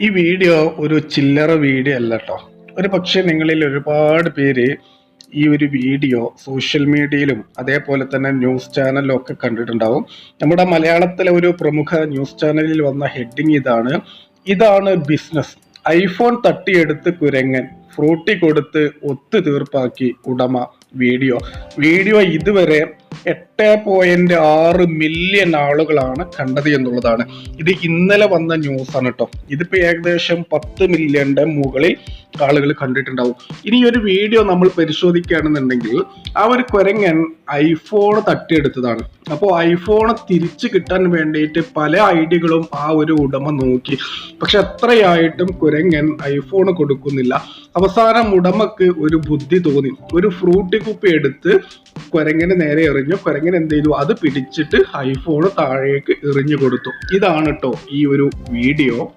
ഈ വീഡിയോ ഒരു ചില്ലറ വീഡിയോ അല്ല കേട്ടോ ഒരു പക്ഷേ നിങ്ങളിൽ ഒരുപാട് പേര് ഈ ഒരു വീഡിയോ സോഷ്യൽ മീഡിയയിലും അതേപോലെ തന്നെ ന്യൂസ് ചാനലിലും ഒക്കെ കണ്ടിട്ടുണ്ടാവും. നമ്മുടെ മലയാളത്തിലെ ഒരു പ്രമുഖ ന്യൂസ് ചാനലിൽ വന്ന ഹെഡിങ് ഇതാണ്. ഇതാണ് ബിസിനസ്. ഐഫോൺ തട്ടിയെടുത്ത് കുരങ്ങൻ ഫ്രൂട്ടി കൊടുത്ത് ഒത്തു തീർപ്പാക്കി ഉടമ വീഡിയോ. വീഡിയോ ഇതുവരെ എട്ട് പോയിന്റ് ആറ് മില്യൺ ആളുകളാണ് കണ്ടത് എന്നുള്ളതാണ്. ഇത് ഇന്നലെ വന്ന ന്യൂസ് ആണ് കേട്ടോ ഇതിപ്പോ ഏകദേശം പത്ത് മില്യന്റെ മുകളിൽ ആളുകൾ കണ്ടിട്ടുണ്ടാവും. ഇനി ഒരു വീഡിയോ നമ്മൾ പരിശോധിക്കുകയാണെന്നുണ്ടെങ്കിൽ ആ ഒരു കുരങ്ങൻ ഐഫോൺ തട്ടിയെടുത്തതാണ്. അപ്പോൾ ഐഫോൺ തിരിച്ചു കിട്ടാൻ വേണ്ടിയിട്ട് പല ഐഡികളും ആ ഒരു ഉടമ നോക്കി. പക്ഷെ എത്രയായിട്ടും കുരങ്ങൻ ഐഫോൺ കൊടുക്കുന്നില്ല. അവസാനം ഉടമക്ക് ഒരു ബുദ്ധി തോന്നി. ഒരു ഫ്രൂട്ടി കുപ്പി എടുത്ത് കുരങ്ങനെ നേരെ എറിഞ്ഞു. കുരങ്ങൻ എന്ത് ചെയ്തു? അത് പിടിച്ചിട്ട് ഐഫോൺ താഴേക്ക് എറിഞ്ഞു കൊടുത്തു. ഇതാണ് കേട്ടോ ഈ ഒരു വീഡിയോ